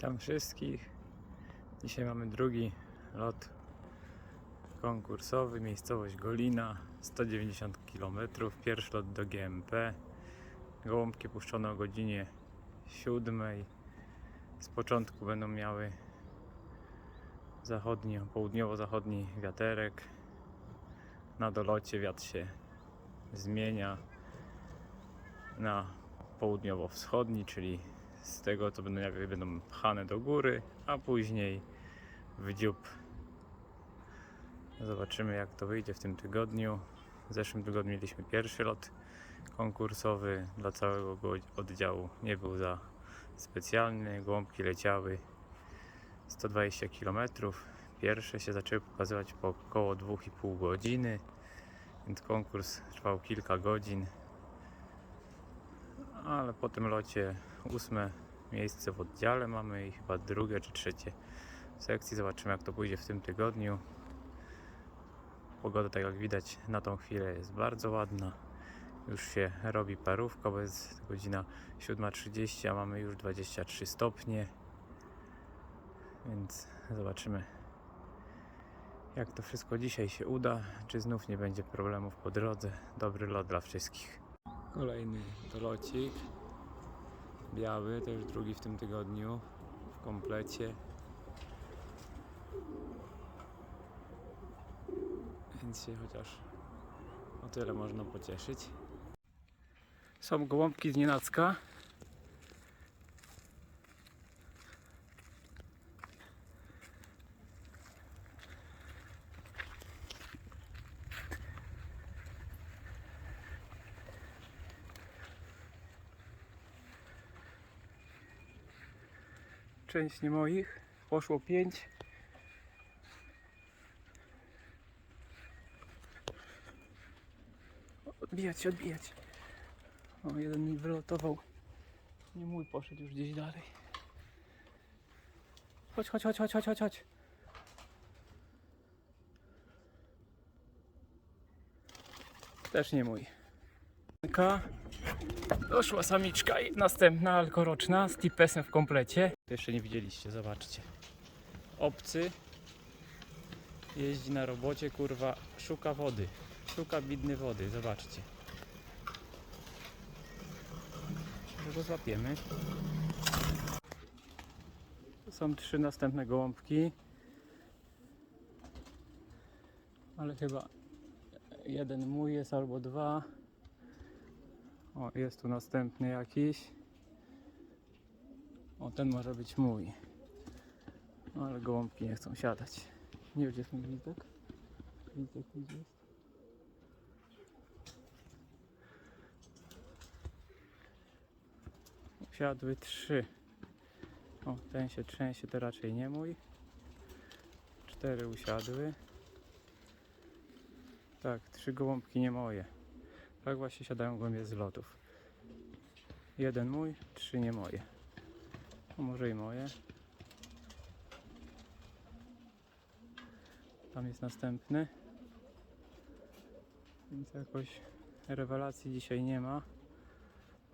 Witam wszystkich. Dzisiaj mamy drugi lot konkursowy, miejscowość Golina, 190 km. Pierwszy lot do GMP. Gołąbki puszczone o godzinie 7. Z początku będą miały zachodni, południowo-zachodni wiaterek. Na dolocie wiatr się zmienia na południowo-wschodni, czyli z tego co będą, jak będą pchane do góry, a później w dziób. Zobaczymy jak to wyjdzie w tym tygodniu. W zeszłym tygodniu mieliśmy pierwszy lot konkursowy dla całego go- oddziału. Nie był za specjalny. Gołąbki leciały 120 km. Pierwsze się zaczęły pokazywać po około 2,5 godziny, więc konkurs trwał kilka godzin ale po tym locie ósme miejsce w oddziale mamy i chyba drugie czy trzecie w sekcji. Zobaczymy jak to pójdzie w tym tygodniu. Pogoda tak jak widać na tą chwilę jest bardzo ładna. Już się robi parówka, bo jest godzina 7.30, a mamy już 23 stopnie. Więc zobaczymy jak to wszystko dzisiaj się uda, czy znów nie będzie problemów po drodze. Dobry lot dla wszystkich. Kolejny dolocik. Biały, już drugi w tym tygodniu. W komplecie. Więc się chociaż o tyle można pocieszyć. Są gołąbki z nienacka. Część nie moich. Poszło pięć. Odbijać się, odbijać. O, jeden mi wylotował. Nie mój poszedł już gdzieś dalej. Chodź, chodź, chodź, chodź, chodź, chodź. Też nie mój. Ka. Doszła samiczka i następna alkoroczna z tipesem w komplecie. To jeszcze nie widzieliście, zobaczcie. Obcy jeździ na robocie, kurwa, szuka wody. Szuka bidny wody, zobaczcie. Może go złapiemy. Są trzy następne gołąbki. Ale chyba jeden mój jest albo dwa. O, jest tu następny jakiś. O, ten może być mój. No, ale gołąbki nie chcą siadać. Nie wiem, gdzie jest mój gwizdek. Gwizdek gdzie jest? Usiadły trzy. O, ten się trzęsie, to raczej nie mój. Cztery usiadły. Tak, trzy gołąbki nie moje. Tak właśnie siadają głębie z lotów. Jeden mój, trzy nie moje. A może i moje. Tam jest następny. Więc jakoś rewelacji dzisiaj nie ma.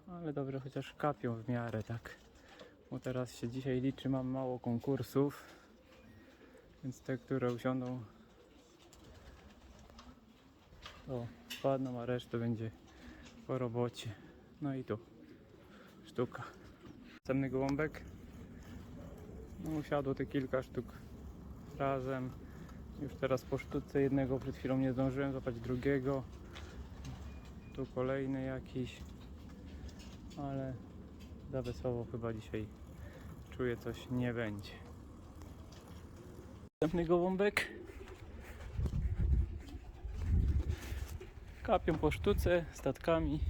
Ale dobrze, chociaż kapią w miarę tak. Bo teraz się dzisiaj liczy, mam mało konkursów. Więc te, które usiądą o, spadną, a reszta będzie po robocie. No i tu sztuka. Następny gołąbek. No, usiadło te kilka sztuk razem. Już teraz po sztuce jednego przed chwilą nie zdążyłem złapać drugiego. Tu kolejny jakiś. Ale za wesoło chyba dzisiaj czuję coś nie będzie. Następny gołąbek. Kapią po sztuce statkami.